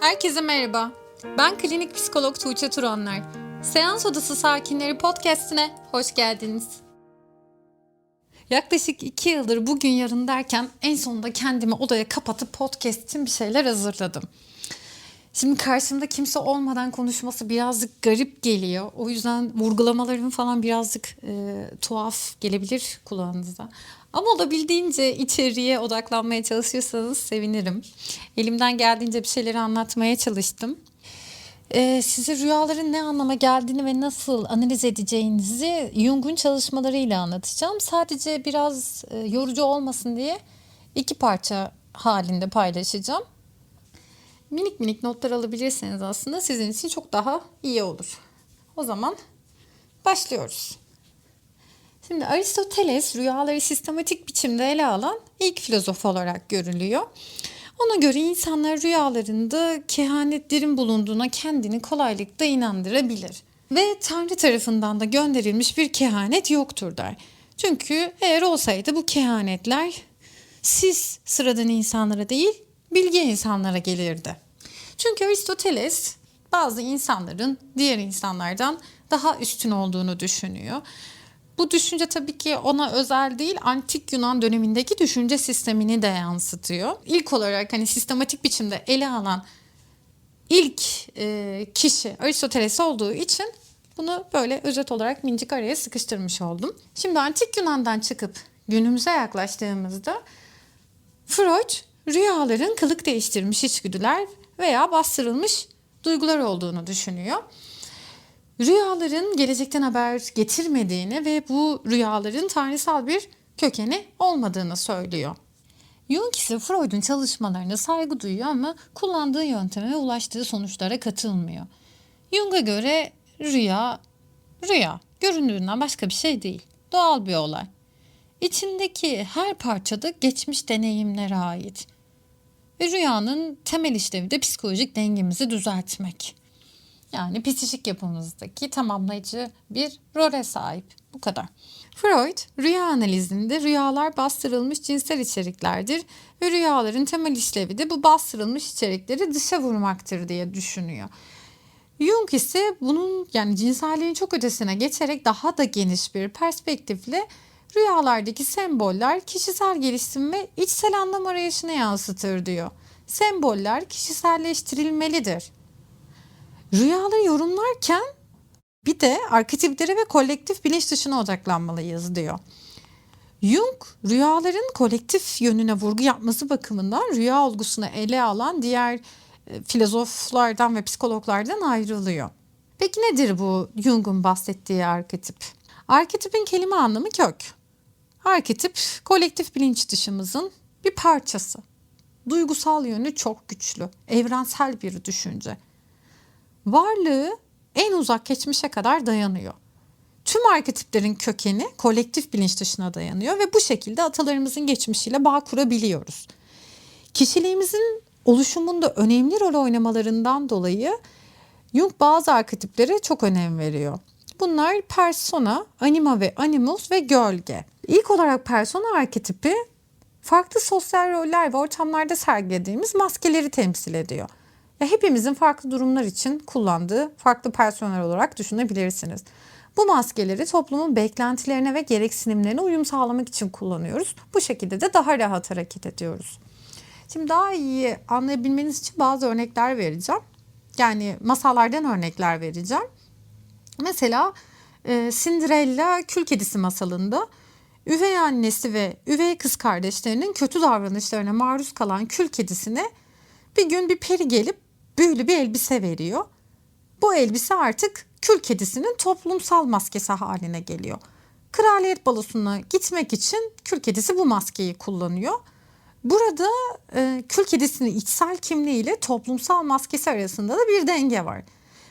Herkese merhaba. Ben klinik psikolog Tuğçe Turanlar. Seans Odası Sakinleri podcastine hoş geldiniz. Yaklaşık iki yıldır bugün yarın derken en sonunda kendimi odaya kapatıp podcast için bir şeyler hazırladım. Şimdi karşımda kimse olmadan konuşması birazcık garip geliyor. O yüzden vurgulamalarım falan birazcık e, tuhaf gelebilir kulağınıza. Ama olabildiğince içeriye odaklanmaya çalışırsanız sevinirim. Elimden geldiğince bir şeyleri anlatmaya çalıştım. Ee, size rüyaların ne anlama geldiğini ve nasıl analiz edeceğinizi Jung'un çalışmalarıyla anlatacağım. Sadece biraz e, yorucu olmasın diye iki parça halinde paylaşacağım. Minik minik notlar alabilirseniz aslında sizin için çok daha iyi olur. O zaman başlıyoruz. Şimdi Aristoteles rüyaları sistematik biçimde ele alan ilk filozof olarak görülüyor. Ona göre insanlar rüyalarında kehanetlerin bulunduğuna kendini kolaylıkla inandırabilir. Ve Tanrı tarafından da gönderilmiş bir kehanet yoktur der. Çünkü eğer olsaydı bu kehanetler siz sıradan insanlara değil bilge insanlara gelirdi. Çünkü Aristoteles bazı insanların diğer insanlardan daha üstün olduğunu düşünüyor. Bu düşünce tabii ki ona özel değil, antik Yunan dönemindeki düşünce sistemini de yansıtıyor. İlk olarak hani sistematik biçimde ele alan ilk e, kişi Aristoteles olduğu için bunu böyle özet olarak minicik araya sıkıştırmış oldum. Şimdi antik Yunan'dan çıkıp günümüze yaklaştığımızda Freud rüyaların kılık değiştirmiş içgüdüler veya bastırılmış duygular olduğunu düşünüyor rüyaların gelecekten haber getirmediğini ve bu rüyaların tanrısal bir kökeni olmadığını söylüyor. Jung ise Freud'un çalışmalarına saygı duyuyor ama kullandığı yönteme ve ulaştığı sonuçlara katılmıyor. Jung'a göre rüya, rüya göründüğünden başka bir şey değil. Doğal bir olay. İçindeki her parçada geçmiş deneyimlere ait. Ve rüyanın temel işlevi de psikolojik dengemizi düzeltmek. Yani psikik yapımızdaki tamamlayıcı bir role sahip. Bu kadar. Freud, rüya analizinde rüyalar bastırılmış cinsel içeriklerdir ve rüyaların temel işlevi de bu bastırılmış içerikleri dışa vurmaktır diye düşünüyor. Jung ise bunun yani cinselliğin çok ötesine geçerek daha da geniş bir perspektifle rüyalardaki semboller kişisel gelişim ve içsel anlam arayışını yansıtır diyor. Semboller kişiselleştirilmelidir. Rüyaları yorumlarken bir de arketiplere ve kolektif bilinç dışına odaklanmalıyız diyor. Jung rüyaların kolektif yönüne vurgu yapması bakımından rüya olgusunu ele alan diğer e, filozoflardan ve psikologlardan ayrılıyor. Peki nedir bu Jung'un bahsettiği arketip? Arketipin kelime anlamı kök. Arketip kolektif bilinç dışımızın bir parçası. Duygusal yönü çok güçlü, evrensel bir düşünce varlığı en uzak geçmişe kadar dayanıyor. Tüm arketiplerin kökeni kolektif bilinç dışına dayanıyor ve bu şekilde atalarımızın geçmişiyle bağ kurabiliyoruz. Kişiliğimizin oluşumunda önemli rol oynamalarından dolayı Jung bazı arketiplere çok önem veriyor. Bunlar persona, anima ve animus ve gölge. İlk olarak persona arketipi farklı sosyal roller ve ortamlarda sergilediğimiz maskeleri temsil ediyor ve hepimizin farklı durumlar için kullandığı farklı personel olarak düşünebilirsiniz. Bu maskeleri toplumun beklentilerine ve gereksinimlerine uyum sağlamak için kullanıyoruz. Bu şekilde de daha rahat hareket ediyoruz. Şimdi daha iyi anlayabilmeniz için bazı örnekler vereceğim. Yani masallardan örnekler vereceğim. Mesela e, Cinderella Kül Kedisi masalında üvey annesi ve üvey kız kardeşlerinin kötü davranışlarına maruz kalan kül kedisine bir gün bir peri gelip büyülü bir elbise veriyor. Bu elbise artık kül kedisinin toplumsal maskesi haline geliyor. Kraliyet balosuna gitmek için kül kedisi bu maskeyi kullanıyor. Burada e, kül kedisinin içsel kimliği ile toplumsal maskesi arasında da bir denge var.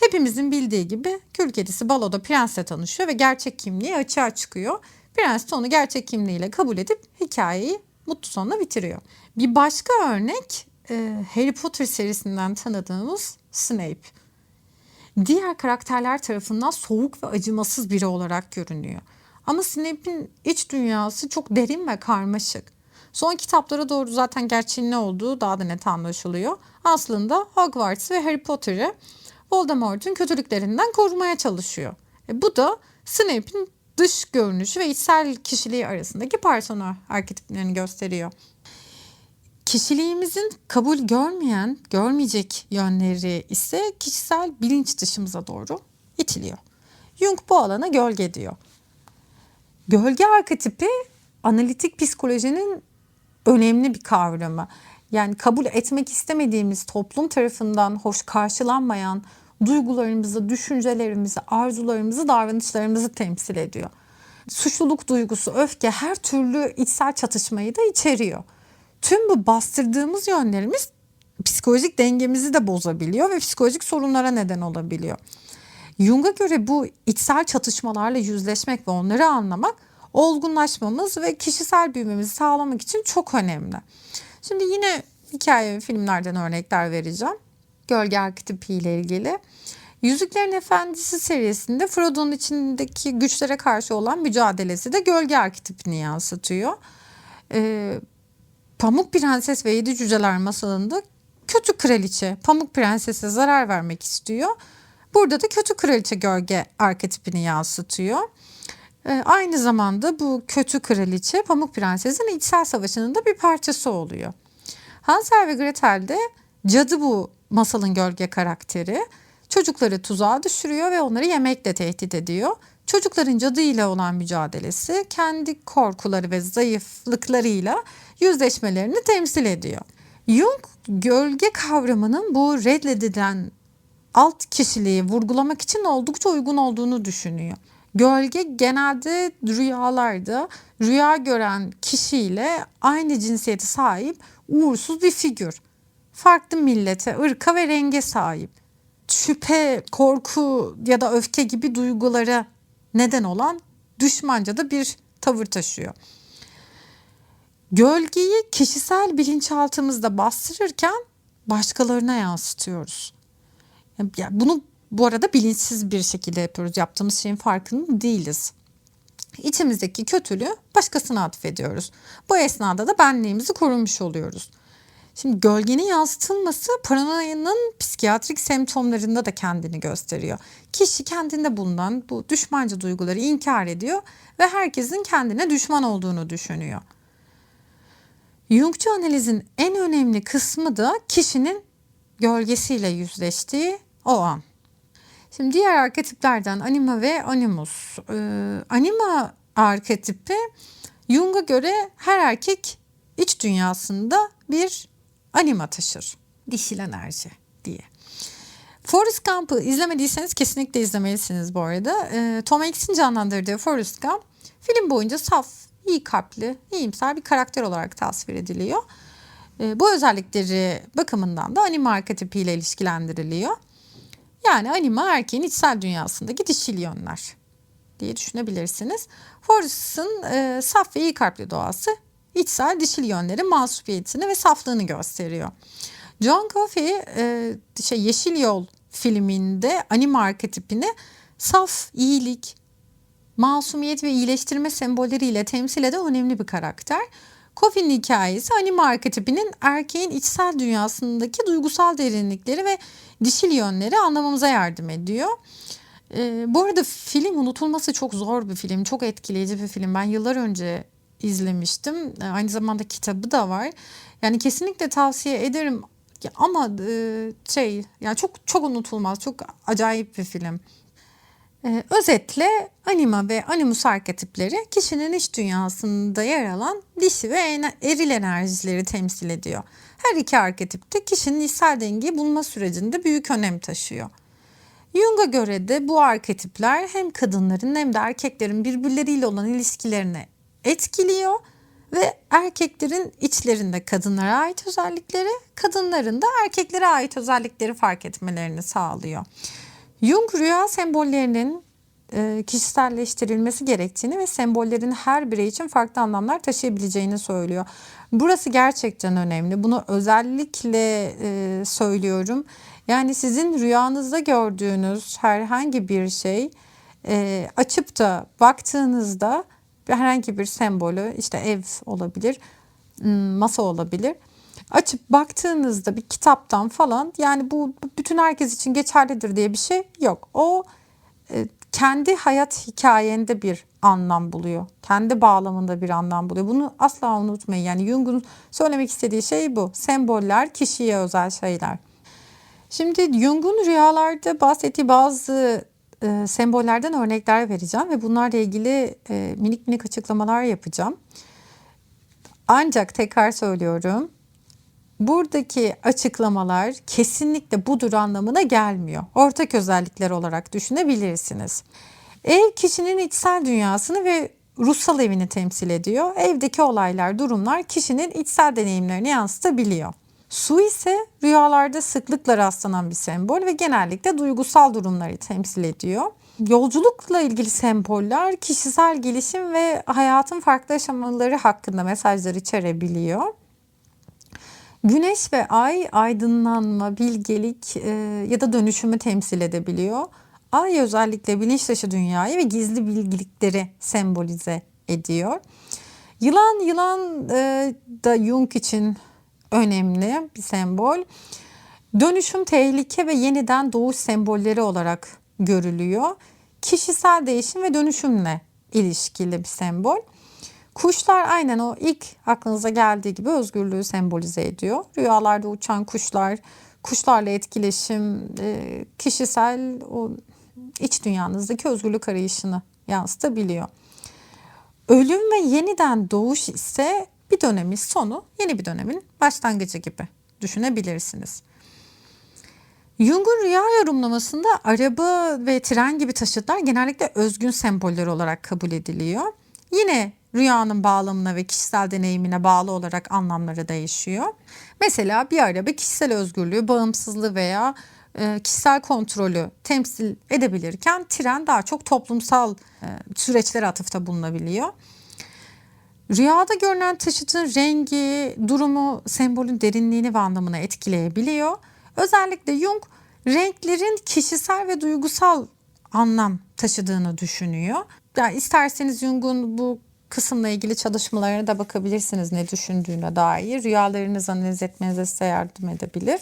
Hepimizin bildiği gibi kül kedisi baloda prensle tanışıyor ve gerçek kimliği açığa çıkıyor. Prens de onu gerçek kimliğiyle kabul edip hikayeyi mutlu sonla bitiriyor. Bir başka örnek e, Harry Potter serisinden tanıdığımız Snape. Diğer karakterler tarafından soğuk ve acımasız biri olarak görünüyor. Ama Snape'in iç dünyası çok derin ve karmaşık. Son kitaplara doğru zaten gerçeğin ne olduğu daha da net anlaşılıyor. Aslında Hogwarts ve Harry Potter'ı Voldemort'un kötülüklerinden korumaya çalışıyor. E bu da Snape'in dış görünüşü ve içsel kişiliği arasındaki persona arketiplerini gösteriyor. Kişiliğimizin kabul görmeyen, görmeyecek yönleri ise kişisel bilinç dışımıza doğru itiliyor. Jung bu alana gölge diyor. Gölge arketipi analitik psikolojinin önemli bir kavramı. Yani kabul etmek istemediğimiz toplum tarafından hoş karşılanmayan duygularımızı, düşüncelerimizi, arzularımızı, davranışlarımızı temsil ediyor. Suçluluk duygusu, öfke her türlü içsel çatışmayı da içeriyor. Tüm bu bastırdığımız yönlerimiz psikolojik dengemizi de bozabiliyor ve psikolojik sorunlara neden olabiliyor. Jung'a göre bu içsel çatışmalarla yüzleşmek ve onları anlamak olgunlaşmamız ve kişisel büyümemizi sağlamak için çok önemli. Şimdi yine hikaye ve filmlerden örnekler vereceğim. Gölge arketipi ile ilgili. Yüzüklerin Efendisi serisinde Frodo'nun içindeki güçlere karşı olan mücadelesi de gölge arketipini yansıtıyor. Ee, Pamuk Prenses ve Yedi Cüceler masalında kötü kraliçe Pamuk Prenses'e zarar vermek istiyor. Burada da kötü kraliçe gölge arketipini yansıtıyor. Ee, aynı zamanda bu kötü kraliçe Pamuk Prenses'in içsel savaşının da bir parçası oluyor. Hansel ve Gretel de cadı bu masalın gölge karakteri. Çocukları tuzağa düşürüyor ve onları yemekle tehdit ediyor. Çocukların cadı ile olan mücadelesi kendi korkuları ve zayıflıklarıyla yüzleşmelerini temsil ediyor. Jung gölge kavramının bu reddedilen alt kişiliği vurgulamak için oldukça uygun olduğunu düşünüyor. Gölge genelde rüyalarda rüya gören kişiyle aynı cinsiyete sahip uğursuz bir figür. Farklı millete, ırka ve renge sahip. Şüphe, korku ya da öfke gibi duygulara neden olan düşmanca da bir tavır taşıyor. Gölgeyi kişisel bilinçaltımızda bastırırken başkalarına yansıtıyoruz. Ya bunu bu arada bilinçsiz bir şekilde yapıyoruz. Yaptığımız şeyin farkında değiliz. İçimizdeki kötülüğü başkasına atfediyoruz. Bu esnada da benliğimizi korumuş oluyoruz. Şimdi gölgenin yansıtılması paranoyanın psikiyatrik semptomlarında da kendini gösteriyor. Kişi kendinde bulunan bu düşmanca duyguları inkar ediyor ve herkesin kendine düşman olduğunu düşünüyor. Jungçu analizin en önemli kısmı da kişinin gölgesiyle yüzleştiği o an. Şimdi diğer arketiplerden anima ve animus. Ee, anima arketipi Jung'a göre her erkek iç dünyasında bir anima taşır. Dişil enerji diye. Forrest Gump'ı izlemediyseniz kesinlikle izlemelisiniz bu arada. Ee, Tom Hanks'in canlandırdığı Forrest Gump film boyunca saf, iyi kalpli, iyimser bir karakter olarak tasvir ediliyor. Ee, bu özellikleri bakımından da anima arketipiyle ilişkilendiriliyor. Yani anima erkeğin içsel dünyasındaki dişil yönler diye düşünebilirsiniz. Forrest'ın e, saf ve iyi kalpli doğası içsel dişil yönleri masumiyetini ve saflığını gösteriyor. John Coffey e, şey Yeşil Yol filminde anima arketipini saf, iyilik, masumiyet ve iyileştirme sembolleriyle temsil eden önemli bir karakter. Coffey'nin hikayesi anima arketipinin erkeğin içsel dünyasındaki duygusal derinlikleri ve dişil yönleri anlamamıza yardım ediyor. Ee, bu arada film unutulması çok zor bir film, çok etkileyici bir film. Ben yıllar önce izlemiştim. Ee, aynı zamanda kitabı da var. Yani kesinlikle tavsiye ederim. Ama e, şey yani çok çok unutulmaz, çok acayip bir film. Ee, özetle anima ve animus arketipleri kişinin iç dünyasında yer alan dişi ve eril enerjileri temsil ediyor. Her iki arketip de kişinin içsel dengeyi bulma sürecinde büyük önem taşıyor. Jung'a göre de bu arketipler hem kadınların hem de erkeklerin birbirleriyle olan ilişkilerini etkiliyor ve erkeklerin içlerinde kadınlara ait özellikleri, kadınların da erkeklere ait özellikleri fark etmelerini sağlıyor. Jung rüya sembollerinin e, kişiselleştirilmesi gerektiğini ve sembollerin her birey için farklı anlamlar taşıyabileceğini söylüyor. Burası gerçekten önemli. Bunu özellikle e, söylüyorum. Yani sizin rüyanızda gördüğünüz herhangi bir şey e, açıp da baktığınızda herhangi bir sembolü işte ev olabilir masa olabilir. Açıp baktığınızda bir kitaptan falan yani bu bütün herkes için geçerlidir diye bir şey yok. O e, kendi hayat hikayende bir anlam buluyor. Kendi bağlamında bir anlam buluyor. Bunu asla unutmayın. Yani Jung'un söylemek istediği şey bu. Semboller kişiye özel şeyler. Şimdi Jung'un rüyalarda bahsettiği bazı e, sembollerden örnekler vereceğim ve bunlarla ilgili e, minik minik açıklamalar yapacağım. Ancak tekrar söylüyorum. Buradaki açıklamalar kesinlikle budur anlamına gelmiyor. Ortak özellikler olarak düşünebilirsiniz. Ev kişinin içsel dünyasını ve ruhsal evini temsil ediyor. Evdeki olaylar, durumlar kişinin içsel deneyimlerini yansıtabiliyor. Su ise rüyalarda sıklıkla rastlanan bir sembol ve genellikle duygusal durumları temsil ediyor. Yolculukla ilgili semboller kişisel gelişim ve hayatın farklı aşamaları hakkında mesajlar içerebiliyor. Güneş ve ay aydınlanma, bilgelik e, ya da dönüşümü temsil edebiliyor. Ay özellikle bilinç dışı dünyayı ve gizli bilgilikleri sembolize ediyor. Yılan, yılan e, da Jung için önemli bir sembol. Dönüşüm, tehlike ve yeniden doğuş sembolleri olarak görülüyor. Kişisel değişim ve dönüşümle ilişkili bir sembol. Kuşlar aynen o ilk aklınıza geldiği gibi özgürlüğü sembolize ediyor. Rüyalarda uçan kuşlar, kuşlarla etkileşim, e, kişisel o iç dünyanızdaki özgürlük arayışını yansıtabiliyor. Ölüm ve yeniden doğuş ise bir dönemin sonu, yeni bir dönemin başlangıcı gibi düşünebilirsiniz. Jung'un rüya yorumlamasında araba ve tren gibi taşıtlar genellikle özgün semboller olarak kabul ediliyor. Yine rüyanın bağlamına ve kişisel deneyimine bağlı olarak anlamları değişiyor. Mesela bir araba kişisel özgürlüğü, bağımsızlığı veya e, kişisel kontrolü temsil edebilirken tren daha çok toplumsal e, süreçlere atıfta bulunabiliyor. Rüyada görünen taşıtın rengi, durumu, sembolün derinliğini ve anlamını etkileyebiliyor. Özellikle Jung renklerin kişisel ve duygusal anlam taşıdığını düşünüyor. Yani isterseniz Jung'un bu kısımla ilgili çalışmalarına da bakabilirsiniz ne düşündüğüne dair. Rüyalarınızı analiz etmenize size yardım edebilir.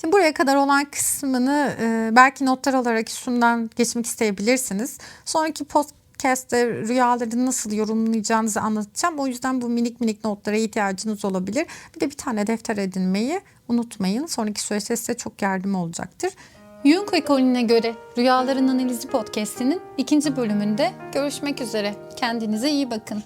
Şimdi buraya kadar olan kısmını e, belki notlar olarak üstünden geçmek isteyebilirsiniz. Sonraki podcast'te rüyaları nasıl yorumlayacağınızı anlatacağım. O yüzden bu minik minik notlara ihtiyacınız olabilir. Bir de bir tane defter edinmeyi unutmayın. Sonraki süreçte size çok yardım olacaktır. Jung ekolüne göre Rüyaların Analizi Podcast'inin ikinci bölümünde görüşmek üzere. Kendinize iyi bakın.